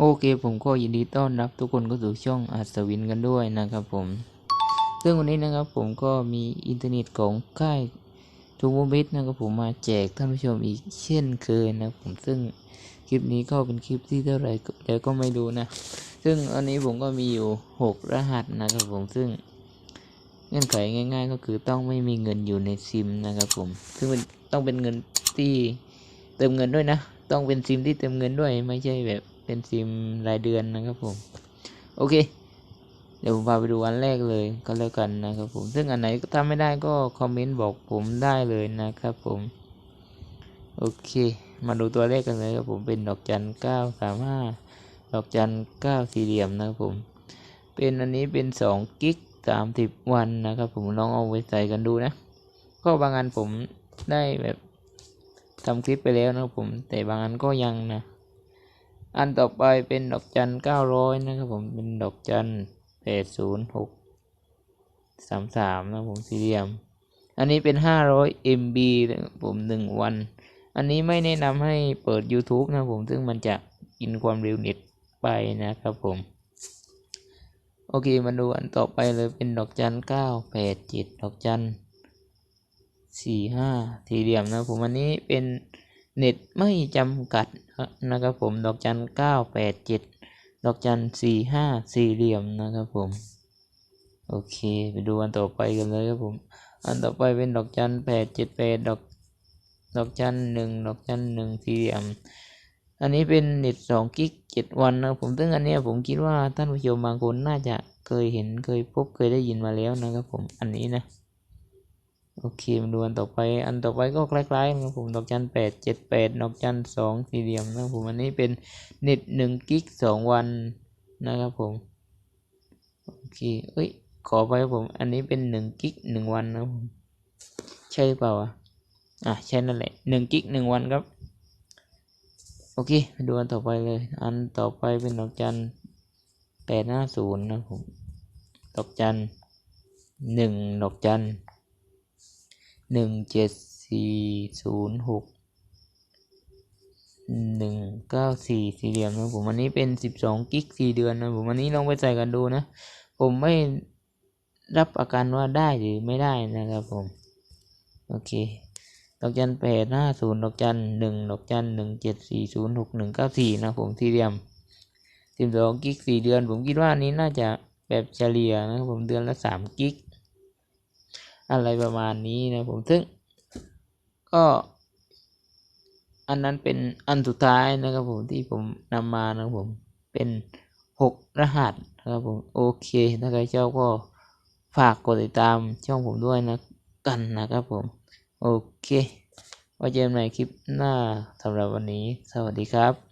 โอเคผมก็ยินดีต้อนรับทุกคนเข้าสู่ช่องอัศวินกันด้วยนะครับผม ซึ่งวันนี้นะครับผมก็มีอินเทอร์เน็ตของค่ายทูมูบิทนะครับผมมาแจกท่านผู้ชมอีกเช่นเคยนะครับผมซึ่งคลิปนี้ก็เป็นคลิปที่เท่าไหร่ก็เดี๋ยวก็ไม่ดูนะ ซึ่งอันนี้ผมก็มีอยู่หกรหัสนะครับผมซึ่งเงื่อนไขง่าย ๆ ก็คือต้องไม่มีเงินอยู่ในซิมนะครับผม ซึ่งมันต้องเป็นเงินที่เติมเงินด้วยนะ ต้องเป็นซิมที่เติมเงินด้วยไม่ใช่แบบ เป็นซิมรายเดือนนะครับผม โอเค เดี๋ยวผมพาไปดูอันแรกเลยก็แล้วกันนะครับผม ซึ่งอันไหนก็ทำไม่ได้ก็คอมเมนต์บอกผมได้เลยนะครับผม โอเค มาดูตัวเลขกันเลยครับผมเป็นดอกจันเก้าสามห้าดอกจันเก้าสี่เหลี่ยมนะครับผม เป็นอันนี้เป็นสองกิกสามสิบวันนะครับผมลองเอาไปใส่กันดูนะ ก็บางอันผมได้แบบทำคลิปไปแล้วนะครับผม แต่บางอันก็ยังนะ อันต่อไปเป็นดอกจันเก้าร้อยนะครับผมเป็นดอกจันแปดศูนย์หกสามสามนะผมสี่เหลี่ยม อันนี้เป็นห้าร้อย MB ผมหนึ่งวัน อันนี้ไม่แนะนำให้เปิด YouTube นะผมซึ่งมันจะกินความเร็วเน็ตไปนะครับผม โอเคมาดูอันต่อไปเลยเป็นดอกจันเก้าแปดเจ็ดดอกจันสี่ห้าสี่เหลี่ยมนะผมอันนี้เป็นเน็ตไม่จำกัด นะครับผมดอกจันเก้าแปดเจ็ดดอกจันสี่ห้าสี่เหลี่ยมนะครับผมโอเคไปดูอันต่อไปกันเลยครับผม อันต่อไปเป็นดอกจันแปดเจ็ดแปดดอกดอกจันหนึ่งดอกจันหนึ่งสี่เหลี่ยม อันนี้เป็นเน็ตสองกิกเจ็ดวันนะผมซึ่งอันเนี้ยผมคิดว่าท่านผู้ชมบางคนน่าจะเคยเห็นเคยพบเคยได้ยินมาแล้วนะครับผมอันนี้นะ โอเคมาดูอันต่อไปอันต่อไปก็คล้ายๆนะครับผมดอกจันแปดเจ็ดแปดดอกจันสองสี่เหลี่ยมนะครับผมอันนี้เป็นเน็ตหนึ่งกิกสองวันนะครับผมโอเคเอ้ยขอไปครับผมอันนี้เป็นหนึ่งกิกหนึ่งวันนะครับผมใช่เปล่าอะอะใช่นั่นแหละหนึ่งกิกหนึ่งวันครับโอเคไปดูอันต่อไปเลย อันต่อไปเป็นดอกจันแปดห้าศูนย์นะผม ดอกจันหนึ่งดอกจัน หนึ่งเจ็ดสี่ศูนย์หกหนึ่งเก้าสี่สี่เหลี่ยมนะผมอันนี้เป็นสิบสองกิกสี่เดือนนะผมอันนี้ลองไปใส่กันดูนะ ผมไม่รับอาการว่าได้หรือไม่ได้นะครับผม โอเค ดอกจันแปดห้าศูนย์ดอกจันหนึ่งดอกจันหนึ่งเจ็ดสี่ศูนย์หกหนึ่งเก้าสี่นะผมสี่เหลี่ยมสิบสองกิกสี่เดือน ผมคิดว่าอันนี้น่าจะแบบเฉลี่ยนะครับผมเดือนละสามกิก อะไรประมาณนี้นะผมซึ่งก็อันนั้นเป็นอันสุดท้ายนะครับผมที่ผมนำมานะครับผมเป็นหกรหัสนะครับผมโอเคถ้าใครชอบก็ฝากกดติดตามช่องผมด้วยนะกันนะครับผม โอเคไว้เจอกันใหม่คลิปหน้าสำหรับวันนี้ สวัสดีครับ